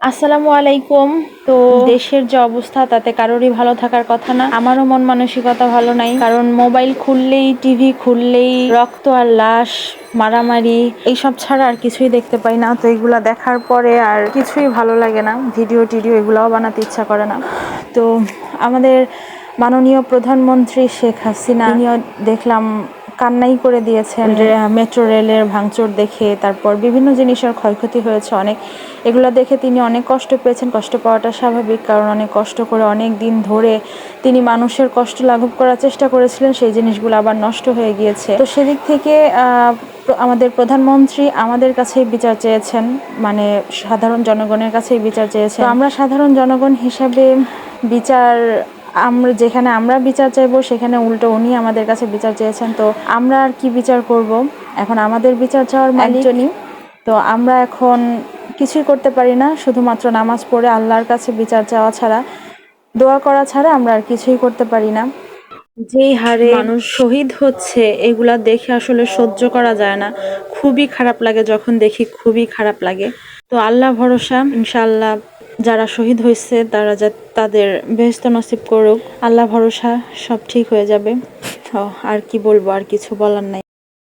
আসসালামু আলাইকুম। তো দেশের যে অবস্থা তাতে কারোরই ভালো থাকার কথা না। আমারও মন মানসিকতা ভালো নাই। কারণ মোবাইল খুললেই টিভি খুললেই রক্ত আর লাশ মারামারি এইসব ছাড়া আর কিছুই দেখতে পাই না। তো এগুলা দেখার পরে আর কিছুই ভালো লাগে না। ভিডিও টিডিও এগুলাও বানাতে ইচ্ছা করে না। তো আমাদের মাননীয় প্রধানমন্ত্রী শেখ হাসিনা দেখলাম কান্নাই করে দিয়েছেন। মেট্রো রেলের ভাঙচুর দেখে তারপর বিভিন্ন জিনিসের ক্ষয়ক্ষতি হয়েছে অনেক। এগুলো দেখে তিনি অনেক কষ্ট পেয়েছেন। কষ্ট পাওয়াটা স্বাভাবিক কারণ অনেক কষ্ট করে অনেক দিন ধরে তিনি মানুষের কষ্ট লাঘব করার চেষ্টা করেছিলেন। সেই জিনিসগুলো আবার নষ্ট হয়ে গিয়েছে। তো সেদিক থেকে আমাদের প্রধানমন্ত্রী আমাদের কাছেই বিচার চেয়েছেন। মানে সাধারণ জনগণের কাছেই বিচার চেয়েছেন। আমরা সাধারণ জনগণ হিসাবে বিচার আমরা যেখানে আমরা বিচার চাইব সেখানে উল্টো উনি আমাদের কাছে বিচার চেয়েছেন। তো আমরা আর কি বিচার করব? এখন আমাদের বিচার চাওয়ার মালিকজনই তো আমরা এখন কিছুই করতে পারি না শুধুমাত্র নামাজ পড়ে আল্লাহর কাছে বিচার চাওয়া ছাড়া দোয়া করা ছাড়া আমরা আর কিছুই করতে পারি না। যেই হারে মানুষ শহীদ হচ্ছে এগুলা দেখে আসলে সহ্য করা যায় না। খুবই খারাপ লাগে যখন দেখি খুবই খারাপ লাগে। তো আল্লাহ ভরসা ইনশাআল্লাহ যারা শহীদ হয়েছে, তারা যা তাদের বেহস্ত নসিব করুক। আল্লাহ ভরসা, সব ঠিক হয়ে যাবে। আর কি বলব, আর কিছু বলার নাই।